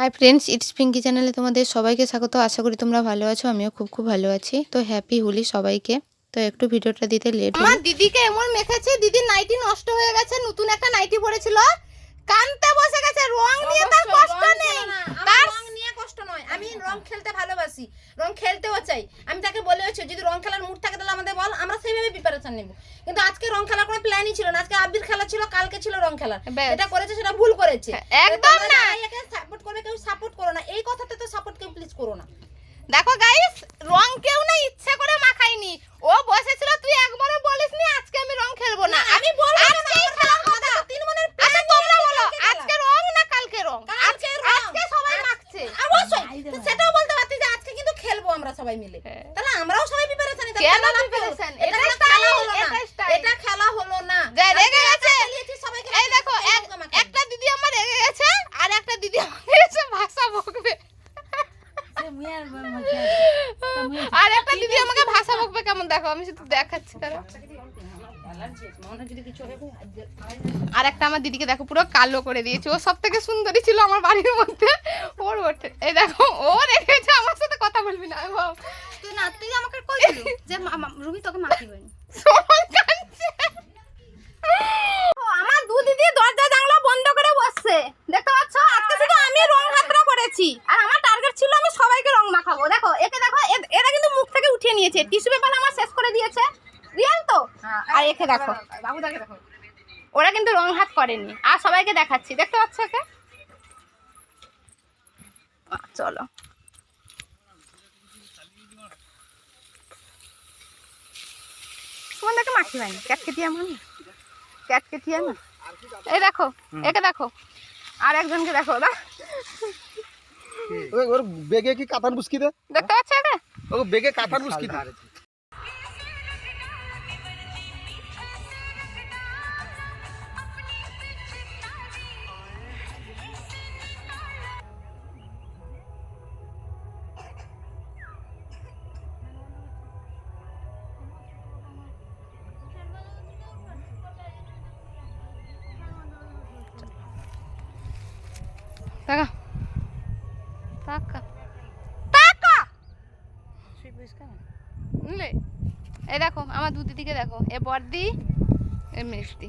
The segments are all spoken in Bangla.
হাই ফ্রেন্ডস ইটস পিঙ্কি চ্যানেলে তোমাদের সবাইকে স্বাগত। আশা করি তোমরা ভালো আছো আমিও খুব খুব ভালো আছি। তো হ্যাপি হোলি সবাইকে। তো একটু ভিডিওটা দিতে লেট আমার দিদিকে এমন মেখেছে দিদির নাইটি নষ্ট হয়ে গেছে নতুন একটা নাইটি পরেছিল। কানতে বসে গেছে রং নিয়ে তার কষ্ট নেই। তার রং নিয়ে কষ্ট নয় আমি রং খেলতে ভালোবাসি রং খেলতেও চাই। আমি তাকে বলেওছি যদি রং খেলার মুড থাকে তাহলে আমাদের বল আমরা সেইভাবে প্রিপারেশন নেব। কিন্তু আজকে রং খেলার কোনো প্ল্যানই ছিল না আজকে আবির খেলা ছিল কালকে ছিল রং খেলার। ব্যাস। এটা করেছে সেটা ভুল করেছে। একদম না। সাপোর্ট করবে কেউ সাপোর্ট করো না। এই কথাতে তো সাপোর্ট কেউ প্লিজ করো না। দেখো গাইস রং কেউ না ইচ্ছা করে মাখাইনি ও বসেছিল তুই একবারও বলিসনি আজকে আমি রং খেলব না। আমি বলব কথা তিন মনের আচ্ছা তোমরা বলো আজকে রং? না কালকে রং? আজকে আজকে সবাই মাখছে। অবশ্যই সেটাও বলতে পারতি যে আজকে কিন্তু খেলব আমরা সবাই মিলে। হ্যাঁ। তাহলে আমরাও সবাই প্রিপারেশন কেন খেলা না preparation? এটা এটা খেলা style, হলো না এটা style। এটা খেলা হলো না যা রেগে গেছে খেলিয়েছি সবাইকে এই দেখো এক- একটা দিদি আমার রেগে গেছে আর একটা দিদি আমাকে এসে ভাষা বকবে আর একটা দিদি আমাকে ভাষা বকবে কেমন দেখো আমি শুধু দেখাচ্ছি তারা আর একটা আমার দিদিকে দেখো পুরো কালো করে দিয়েছে। ও সব থেকে সুন্দরী ছিল আমার বাড়ির মধ্যে। ওর ওঠে এই দেখো ও রেখেছে আমার সাথে কথা বলবি না তুই না তুই আমাকে যে রুমি তোকে সবাই আমার দু দিদি দরজা জানলা বন্ধ করে বসছে। দেখতে পাচ্ছ? আজকে শুধু আমি রং হাতরা করেছি। আর আমার টার্গেট ছিল আমি সবাইকে রং মাখাবো। দেখো একে দেখো এরা কিন্তু মুখ থেকে উঠিয়ে নিয়েছে। টিস্যু পেপার আমার শেষ করে দিয়েছে রিয়েল তো আর একে দেখো। ওরা কিন্তু রং হাত করেনি। আর সবাইকে দেখাচ্ছি। দেখতে পাচ্ছ আহ, চলো। তোমার দেখে মাখি হয়নি ক্যাট কেটিয়া মানে ক্যাট কেটিয়া না? এই দেখো একে দেখো। আর একজনকে দেখো না ওর বেগে কি কাতান বুসকি দে? দেখতে পাচ্ছ একে ও বেগে কাতান বুসকি দে। টাকা টাকা টাকা বুঝলে এই দেখো আমার দু দিদিকে দেখো এ বর্দি এ মিষ্টি।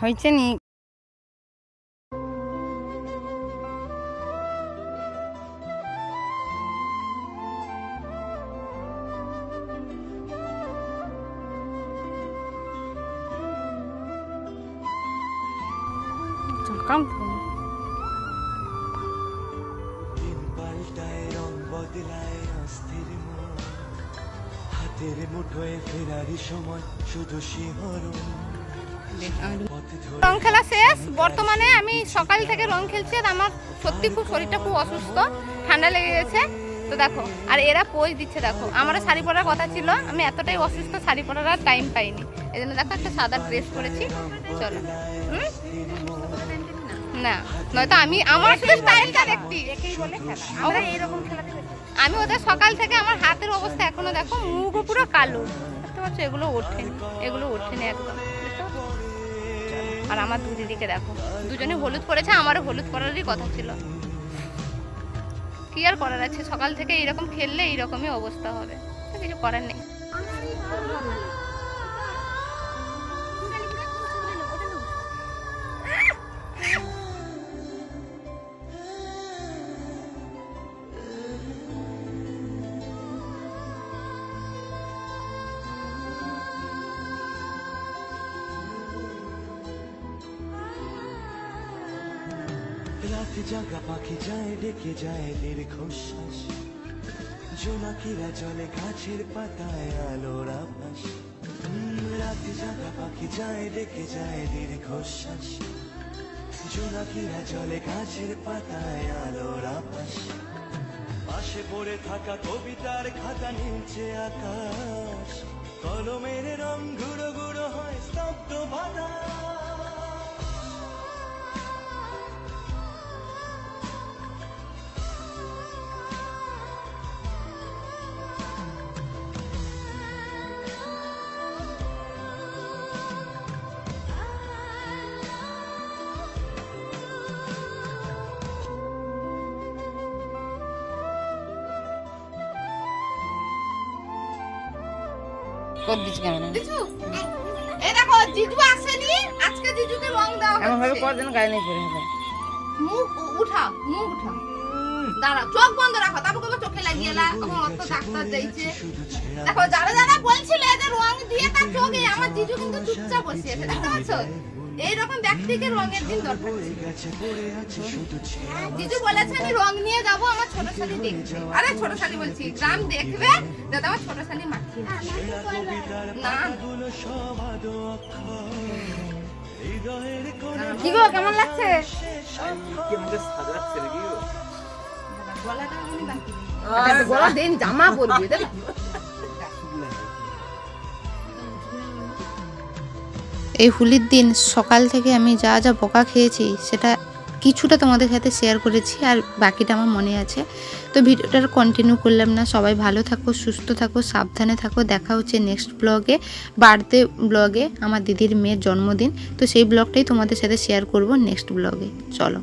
হয়েছে নি কাম দিন হাতের মুঠোয় ফেরারি সময় শুধু শিহরণ। রং খেলা শেষ। বর্তমানে আমি সকাল থেকে রং খেলছি আর আমার সত্যি খুব শরীরটা খুব অসুস্থ ঠান্ডা লেগে গেছে। তো দেখো আর এরা পোজ দিচ্ছে দেখো। আমার শাড়ি পরার কথা ছিল আমি এতটাই অসুস্থ শাড়ি পরার আর টাইম পাইনি। এই জন্য দেখো একটা সাদা ড্রেস পরেছি। চলো। না নয়তো আমি আমার শুধু স্টাইলটা দেখতি। আমরা এইরকম খেলাতে আমি ওদের সকাল থেকে আমার হাতের অবস্থা এখনও দেখো, মুখ পুরো কালো। দেখতে পাচ্ছ, এগুলো ওঠেনি এগুলো ওঠেনি একদম। আর আমার দু দিদিকে দেখো, দুজনে হলুদ পড়েছে আমারও হলুদ পরারই কথা ছিল। কি আর করার আছে? সকাল থেকে এইরকম খেললে এইরকমই অবস্থা হবে। কিছু করার নেই। জাগা, পাখি যায়, ডেকে যায় দীর্ঘশ্বাস জোনাকিরা জলে গাছের পাতায় আলোর আভাস। রাত জাগা, পাখি যায়, ডেকে যায় দীর্ঘশ্বাস জোনাকিরা জলে গাছের পাতায় আলোর আভাস। পাশে পড়ে থাকা কবিতার খাতা নিচে আকাশ। কলমের রং গুঁড়ো গুঁড়ো হয় স্তব্ধ বাতাস। জিজু এই দেখো জিজু আসেনি আজকে জিজুকে রং দেওয়া এমন ভাবে হচ্ছে কদিন গায়ে নেই পরে হবে। মুখ উ- উঠাও মুখ উঠাও দাঁড়া চোখ বন্ধ রাখো তারপর কবে চোখে লাগিয়ে লা আমার অত ডাক্তার যাইছে দেখো যারা যারা বলছিল যে রং দিয়ে তার চোখে আমার জিজু কিন্তু চুপচাপ বসে আছে দেখতে পাচ্ছ? এইরকম ব্যক্তিকে রঙের দিন দরকার। জিজু বলেছে আমি রং নিয়ে যাব শালি দেখবে আরে ছোট শালি বলছি, গ্রাম দেখবে? ছোট শালি কি গো, কেমন লাগছে? গলা দেন, জামা পরবি এই হুলির দিন সকাল থেকে আমি যা যা বকা খেয়েছি, সেটা কিছুটা তোমাদের সাথে শেয়ার করেছি আর বাকিটা আমার মনে আছে। তো ভিডিওটার কন্টিনিউ করলাম না। সবাই ভালো থাকো, সুস্থ থাকো, সাবধানে থাকো। দেখা হচ্ছে নেক্সট ব্লগে বার্থডে ব্লগে আমার দিদির মেয়ের জন্মদিন। তো সেই ব্লগটাই তোমাদের সাথে শেয়ার করব নেক্সট ব্লগে চলো।